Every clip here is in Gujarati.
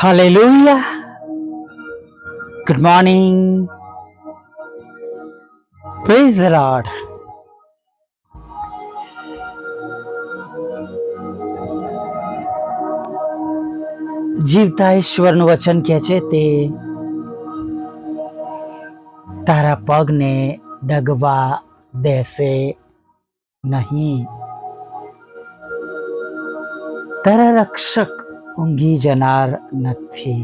Hallelujah. Good morning. Praise the Lord. જીવતા ઈશ્વરનું વચન કહે છે તે તારા પગને ડગવા દેશે નહીં તારા રક્ષક ઊંઘી જનાર નથી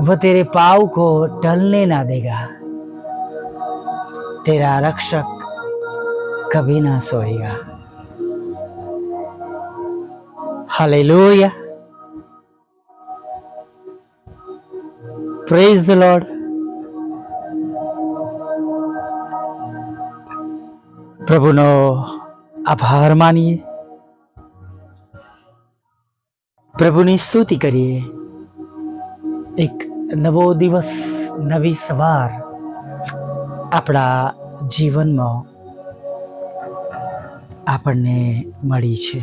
वो तेरे पाव को टलने ना देगा तेरा रक्षक कभी ना सोएगा हालेलुया प्रेज द लॉर्ड પ્રભુનો આભાર માનીએ પ્રભુની સ્તુતિ કરીએ. એક નવો દિવસ, નવી સવાર આપણા જીવનમાં આપણને મળી છે.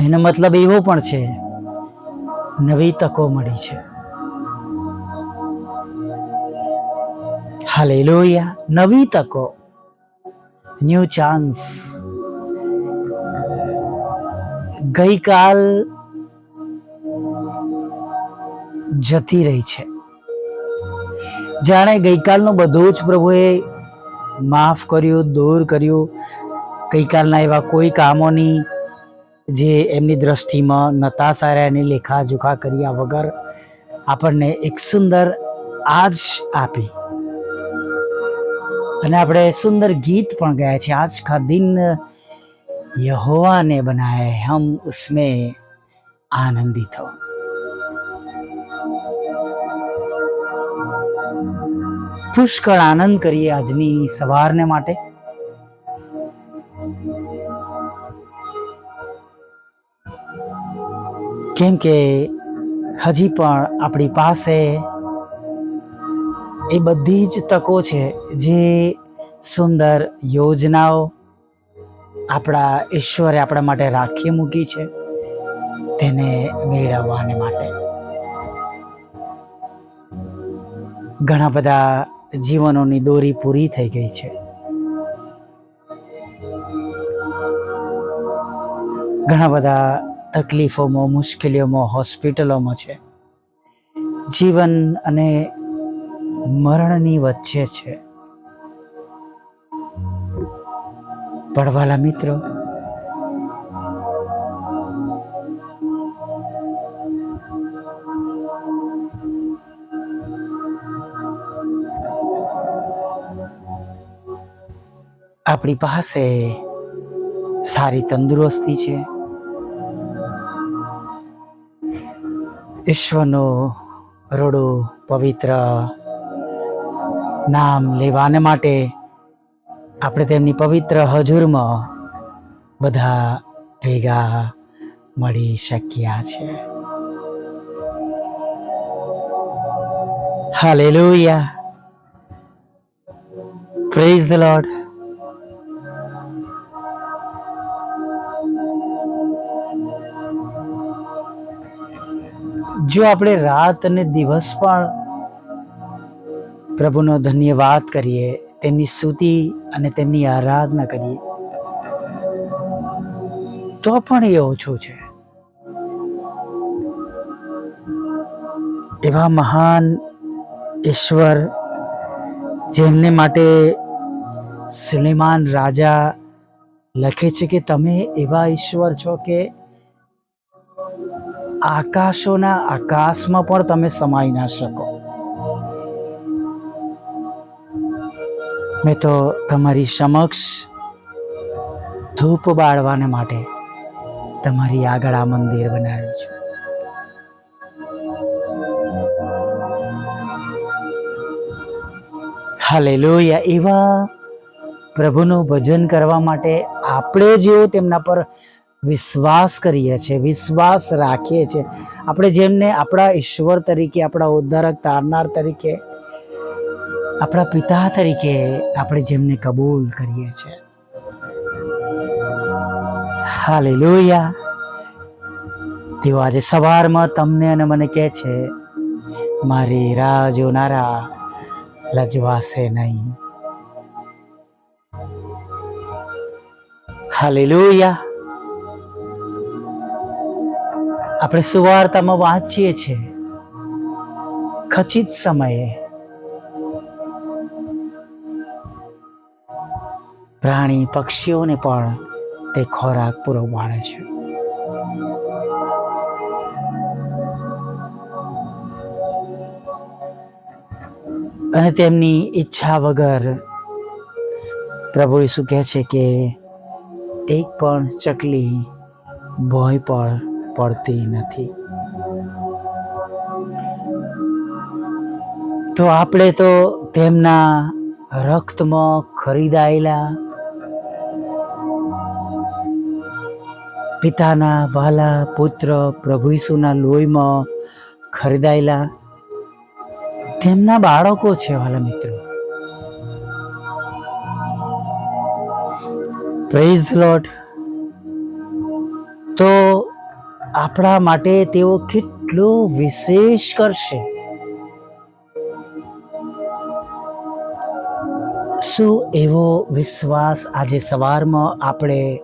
એનો મતલબ એવો પણ છે, નવી તકો મળી છે. હાલે લોહિયા નવી તકો. New chance. ગઈકાલ જતી રહી છે. જાણે ગઈકાલનું બધું જ પ્રભુએ માફ કર્યું, દૂર કર્યું. ગઈકાલના એવા કોઈ કામોની જે એમની દ્રષ્ટિમાં નતા સારા એની લેખાજોખા કર્યા વગર આપણને એક સુંદર આજ આપી. અને આપણે સુંદર ગીત પણ ગાયા છે આજ દિન यहोवा ने बनाया है हम उसमें आनंदित हो પુષ્કળ આનંદ કરીએ આજની સવારને માટે કેમ કે હજી પણ આપણી પાસે એ બધી જ તકો છે જે સુંદર યોજનાઓ આપણા ઈશ્વરે આપણા માટે રાખી મૂકી છે તેને મેળવવાને માટે. ઘણા બધા જીવનોની દોરી પૂરી થઈ ગઈ છે. ઘણા બધા તકલીફોમાં, મુશ્કેલીઓમાં, હોસ્પિટલોમાં છે. જીવન અને મરણની વચ્ચે છે. પડવાલા મિત્રો. આપણી પાસે સારી તંદુરસ્તી છે. ઈશ્વરનો રડો પવિત્ર નામ લેવાને માટે આપણે તેમની પવિત્ર હજુરમાં બધા ભેગા મળી શક્યા છે. હાલેલુયા પ્રેઝ ધ લોર્ડ જો આપણે રાત અને દિવસ પણ પ્રભુનો ધન્યવાદ કરીએ, તેમની સ્તુતિ અને તેમની આરાધના કરીએ. તો પણ એ ઓછું છે. એવા મહાન ઈશ્વર જેમને માટે સુલેમાન રાજા લખે છે કે તમે એવા ઈશ્વર છો કે આકાશોના આકાશમાં પણ તમે સમાઈ ના શકો. મેં તો તમારી સમક્ષ ધૂપ બાળવાને માટે તમારી આગળ આ મંદિર બનાવ્યું છે. હાલેલુયા. એવા પ્રભુનું ભજન કરવા માટે આપણે જેવો તેમના પર વિશ્વાસ કરીએ છીએ, વિશ્વાસ રાખીએ છીએ. આપણે જેમને આપણા ઈશ્વર તરીકે, આપણા ઉદ્ધારક તારનાર તરીકે આપણા પિતા તરીકે આપણે જેમને કબૂલ કરીએ છીએ. હાલેલુયા. તેઓ આજે સવારમાં તમને અને મને કહે છે, મારી રાહ જોનારા લજવાશે નહીં. હાલેલુયા. આપણે સુવાર્તામાં વાંચીએ છીએ, ખચિત સમયે પ્રાણી પક્ષીઓને પણ તે ખોરાક પૂરો પાડે છે. અને તેમની ઈચ્છા વગર પ્રભુ ઈસુ કહે છે કે એક પણ ચકલી ભોંય પણ પડતી નથી. તો આપણે તો તેમના રક્તમાં ખરીદાયેલા પિતાના વાલા પુત્ર પ્રભુ ઈસુના લોહીમાં ખરીદાયેલા તેમના બાળકો છે વાલા મિત્રો. પ્રેઝ લોટ તો આપણા માટે તેઓ કેટલો વિશેષ કરશે? શું એવો વિશ્વાસ આજે સવારમાં આપણે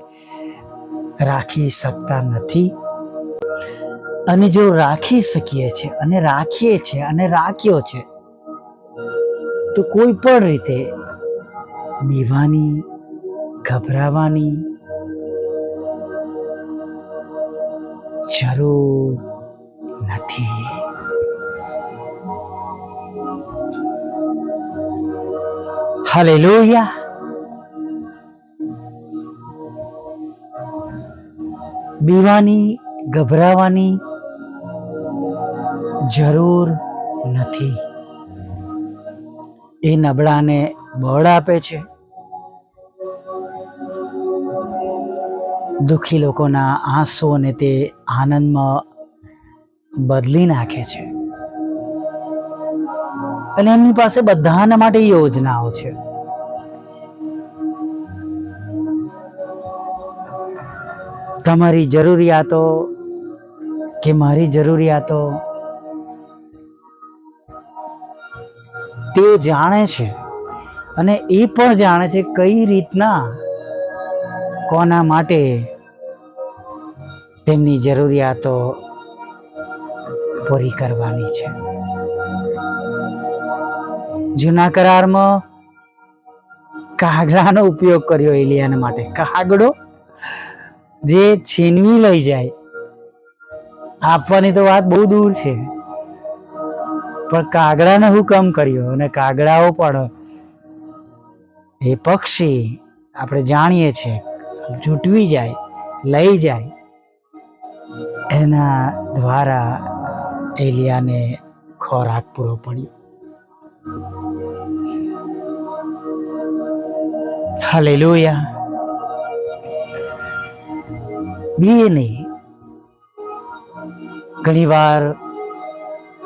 રાખી શકતા નથી. અને જો રાખી શકીએ છીએ, અને રાખીએ છીએ, અને રાખ્યો છે, તો કોઈ પણ રીતે બીવાની, ગભરાવાની જરૂર નથી. હાલેલુયા બીવાની, ગભરાવાની જરૂર નથી. એ નબળાને બળ આપે છે. દુઃખી લોકોના આંસુઓને તે આનંદમાં બદલી નાખે છે. અને એમની પાસે બધાના માટે યોજનાઓ છે. તમારી જરૂરિયાતો કે મારી જરૂરિયાતો તેઓ જાણે છે અને એ પણ જાણે છે કઈ રીતના કોના માટે તેમની જરૂરિયાતો પૂરી કરવાની છે. જૂના કરારમાં કાગડાનો ઉપયોગ કર્યો એલિયાના માટે. કાગડો જે છીનવી લઈ જાય. આપવાની તો વાત બહુ દૂર છે. પણ કાગડાને હુકમ કર્યો અને કાગડાઓ પણ એ પક્ષી આપણે જાણીએ છીએ જૂટવી જાય, લઈ જાય. એના દ્વારા એલિયાને ખોરાક પૂરો પડ્યો. હાલેલુયા. બીએ નહીં ઘણીવાર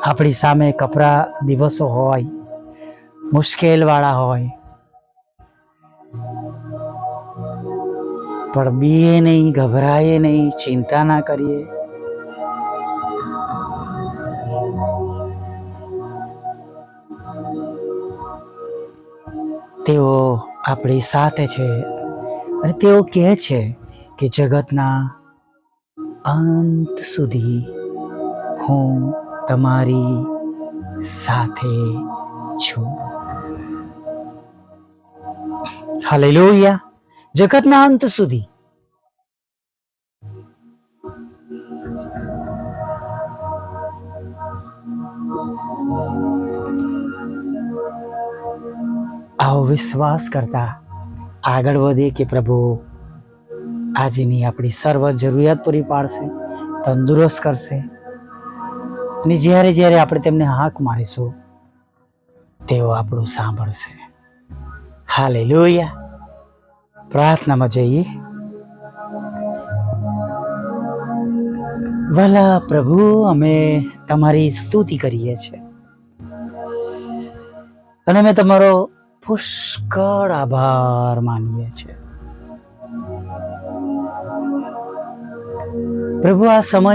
આપણી સામે કપરા દિવસો હોય, મુશ્કેલવાળા હોય. પણ બીએ નહીં ગભરાઈએ નહીં, ચિંતા ના કરીએ. તેઓ આપણી સાથે છે અને તેઓ કહે છે કે જગતના અંત સુધી હું તમારી સાથે છું હાલેલુયા જગતના અંત સુધી આવો વિશ્વાસ કરતા આગળ વધીએ કે પ્રભુ આજની આપણી સર્વ જરૂરિયાત પૂરી પાડશે, તંદુરસ્ત કરશે. અને જ્યારે જ્યારે આપણે તેમને હાક મારીશું, તેઓ આપણું સાંભળશે. હાલે લોહિયા પ્રાર્થનામાં જઈએ. વાલા પ્રભુ, અમે તમારી સ્તુતિ કરીએ છીએ. અને અમે તમારો પુષ્કળ આભાર માનીએ છીએ. પ્રભુ, આ સમય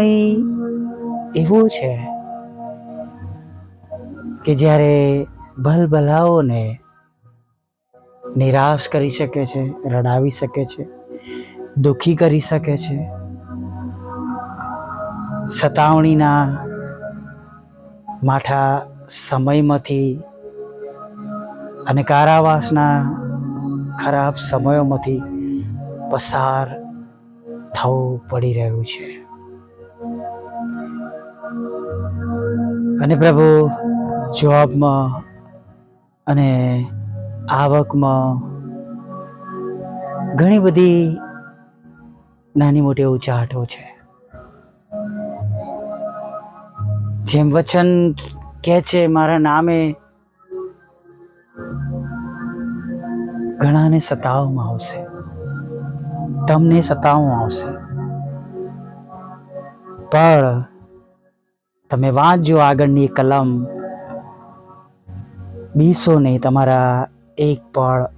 એવો છે કે જ્યારે ભલભલાઓને નિરાશ કરી શકે છે, રડાવી શકે છે, દુઃખી કરી શકે છે, સતાવણીના માઠા સમયમાંથી અને કારાવાસના ખરાબ સમયોમાંથી પસાર થવું પડી રહ્યું છે. અને પ્રભુ, જોબમાં અને આવકમાં ઘણી બધી નાની મોટી ઉચાહટો છે. જેમ વચન કહે છે, મારા નામે ઘણાને સતાવવામાં આવશે. તમને સતાવું આવશે. પણ તમે વાંચજો આગળની કલમ. બીસો નહીં, તમારા એક પણ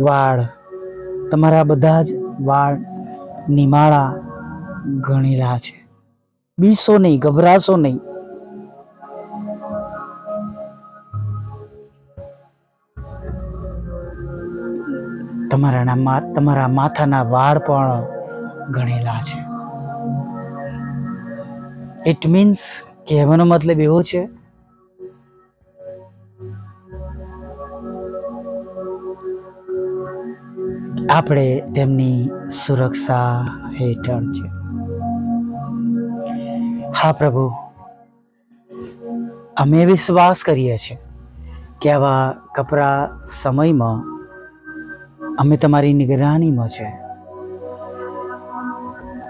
વાળ. તમારા બધા જ વાળ નિમાળા ગણેલા છે. બીસો નહીં, ગભરાશો નહીં. તમારા ના મા, તમારા માથાના વાળ પણ ગણેલા છે. ઇટ મીન્સ કહેવાનો મતલબ એવો છે, આપણે તેમની સુરક્ષા હેઠળ છે. હા પ્રભુ, અમે વિશ્વાસ કરીએ છીએ કે આવા કપરા સમયમાં અમે તમારી નિગરાનીમાં છે.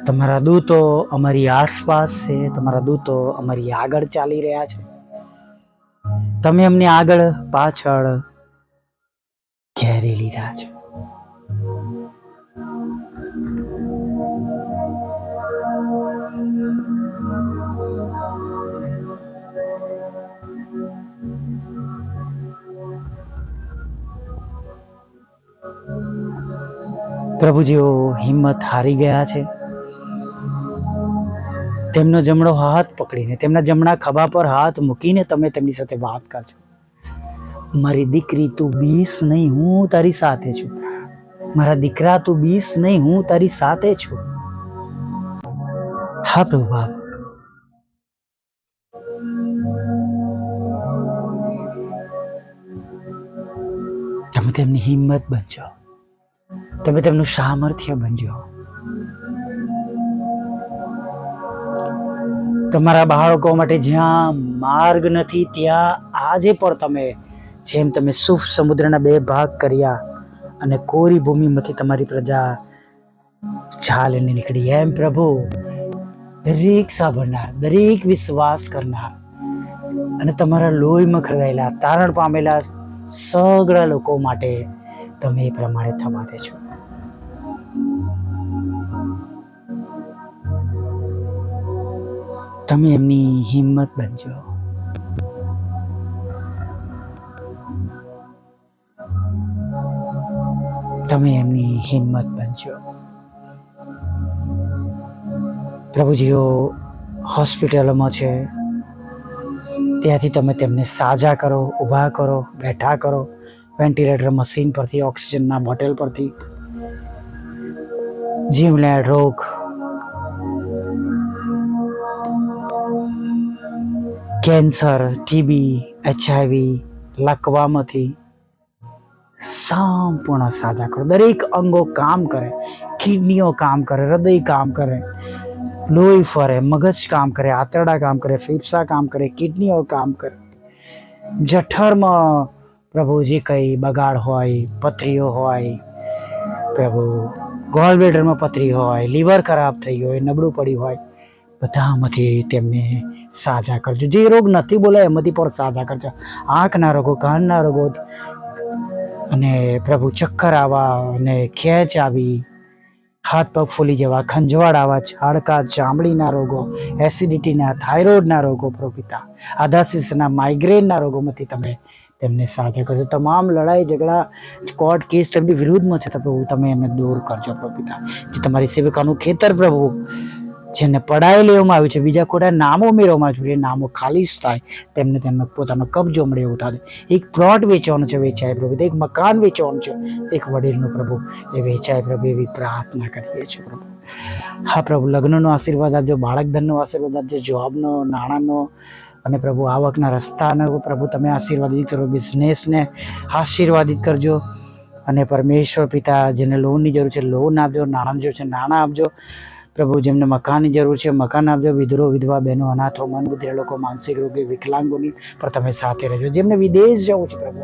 તમારા દૂતો અમારી આસપાસ છે. તમારા દૂતો અમારી આગળ ચાલી રહ્યા છે. તમે અમને આગળ પાછળ ઘેરી લીધા છે. પ્રભુ જેઓ હિંમત હારી ગયા છે. તેમનો જમણો હાથ પકડીને, તેમના જમણા ખભા પર હાથ મૂકીને તમે તેમની સાથે વાત કરજો મારી દીકરી તું બીસ નહીં, હું તારી સાથે છું. મારા દીકરા તું બીસ નહીં, હું તારી સાથે છું. હા, પ્રભુ બાપ. તમે તેમની હિંમત બનજો. તમે તેમનું સામર્થ્ય બનજો. તમારા બાળકો માટે જ્યાં માર્ગ નથી, ત્યાં આજે પણ તમે જેમ તમે સુફ સમુદ્રના બે ભાગ કર્યા અને કોરી ભૂમિમાંથી તમારી પ્રજા ચાલીને નીકળી. એમ પ્રભુ, દરેક સાંભળનાર, દરેક વિશ્વાસ કરનાર અને તમારા લોહીમાં ખરદાયેલા તારણ પામેલા સગળા લોકો માટે તમે એ પ્રમાણે થવા દેજો. તમે એમની હિંમત બનજો. તમે એમની હિંમત બનજો. પ્રભુજીઓ હોસ્પિટલોમાં છે. ત્યાંથી તમે તેમને સાજા કરો, ઊભા કરો, બેઠા કરો, વેન્ટિલેટર મશીન પરથી, ઓક્સિજનના બોટલ પરથી. જીવલેણ રોગ કેન્સર ટીબી એચઆઈવી લકવામાંથી સંપૂર્ણ સાજા કરો. દરેક અંગો કામ કરે. કિડનીઓ કામ કરે, હૃદય કામ કરે, લોહી ફરે, મગજ કામ કરે, આંતરડા કામ કરે, ફેફસા કામ કરે, કિડનીઓ કામ કરે. જઠરમાં પ્રભુ જે કંઈ બગાડ હોય પથરીઓ હોય, પ્રભુ ગોલબ્લેડરમાં પથરી હોય, લીવર ખરાબ થઈ હોય, નબળું પડ્યું હોય, બધામાંથી તેમને સાજા કરજો. જે રોગ નથી બોલાય એમાંથી પણ સાજા કરજો. આંખના રોગો, કાનના રોગો અને પ્રભુ ચક્કર આવા અને ખેંચ આવી, હાથ પગ ફૂલી જવા, ખંજવાળ આવવા છાડકા, ચામડીના રોગો, એસિડિટીના, થાઇરોઇડના રોગો, પ્રભુ આધાસિસના, માઇગ્રેનના રોગોમાંથી તમે તેમને સાજા કરજો. તમામ લડાઈ, ઝઘડા, કોર્ટ કેસ તેમની વિરુદ્ધમાં છે. તો પ્રભુ તમે એમને દૂર કરજો, પ્રભુ જે તમારી સેવિકાનું ખેતર પ્રભુ જેને પડાવી લેવામાં આવ્યું છે. બીજા ખોટા નામો ઉમેરવામાં આવ્યું છે. એ નામો ખાલીસ થાય, તેમને તેમનો પોતાનો કબજો મળે એવું થાય. એક પ્લોટ વેચવાનું છે, વેચાય પ્રભુ. એક મકાન વેચવાનું છે. એક વડીલનું પ્રભુ એ વેચાય પ્રભુ એવી પ્રાર્થના કરીએ છીએ પ્રભુ. હા પ્રભુ, લગ્નનો આશીર્વાદ આપજો બાળક આશીર્વાદ આપજો, જોબનો, નાણાંનો અને પ્રભુ આવકના રસ્તાને પ્રભુ તમે આશીર્વાદિત કરો બિઝનેસને આશીર્વાદિત કરજો. અને પરમેશ્વર પિતા જેને લોનની જરૂર છે, લોન આપજો નાણાં જરૂર છે, નાણાં આપજો. પ્રભુ, જેમને મકાનની જરૂર છે, મકાન આપજો. વિધરો, વિધવા, બહેનો, અનાથો મન બુદ્ધિ લોકો માનસિક રોગી, વિકલાંગોની પર તમે સાથે રહેજો. જેમને વિદેશ જવું છે પ્રભુ,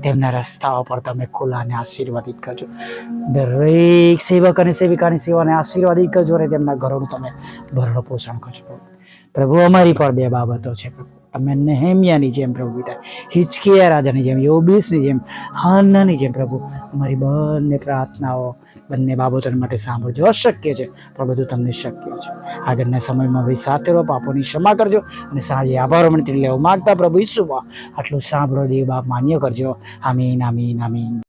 તેમના રસ્તાઓ પર તમે ખુલ્લાને આશીર્વાદિત કરજો. દરેક સેવક અને સેવિકાની સેવાને આશીર્વાદિત કરજો અને તેમના ઘરોનું તમે ભરણ પોષણ કરજો. પ્રભુ પ્રભુ, અમારી પર બે બાબતો છે પ્રભુ. તમે નહેમિયાની જેમ પ્રભુ પિતા હિચકિયા રાજાની જેમ, યોબીસની જેમ હાનાની જેમ પ્રભુ. અમારી બંને પ્રાર્થનાઓ બંને બાબતો માટે સાંભળજો. અશક્ય છે, પણ બધું તમને શક્ય છે. આગળના સમયમાં ભાઈ સાથે રહો, પાપોની ક્ષમા કરજો અને સાંજે આભારો મને લેવા માગતા પ્રભુ ઈસુમાં. આટલું સાંભળો દેવ બાપ, માન્ય કરજો. આમીન આમીન આમીન.